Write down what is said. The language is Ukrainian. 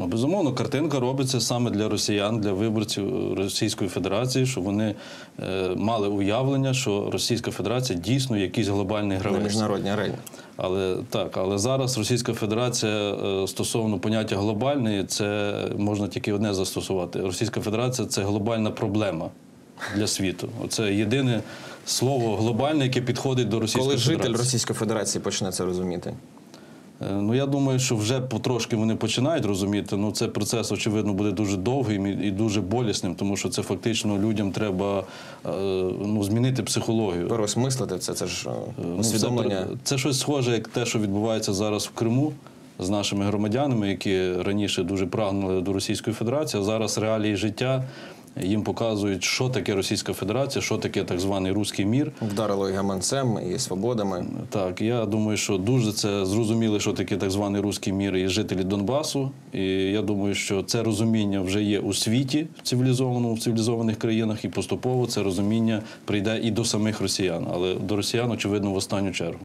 Ну, безумовно, картинка робиться саме для росіян, для виборців Російської Федерації, щоб вони е, мали уявлення, що Російська Федерація дійсно якийсь глобальний на гравець. міжнародній арені. Але так, але зараз Російська Федерація е, стосовно поняття глобальної, це можна тільки одне застосувати. Російська Федерація це глобальна проблема для світу. Це єдине слово глобальне, яке підходить до Російської Коли Федерації. житель Російської Федерації почне це розуміти? Е, Ну я думаю, що вже потрошки вони починають розуміти. Ну це процес, очевидно, буде дуже довгим і дуже болісним, тому що це фактично людям треба е, ну, змінити психологію. Переосмислити це, це ж е, Ну. Це, це щось схоже, як те, що відбувається зараз в Криму з нашими громадянами, які раніше дуже прагнули до Російської Федерації, а зараз реалії життя їм показують, що таке Російська Федерація, що таке так званий руський мір. Вдарило і гаманцем, і свободами. Так, я думаю, що дуже це зрозуміли, що таке так званий руський мір і жителі Донбасу. І я думаю, що це розуміння вже є у світі в цивілізованому, в цивілізованих країнах, і поступово це розуміння прийде і до самих росіян, але до росіян, очевидно, в останню чергу.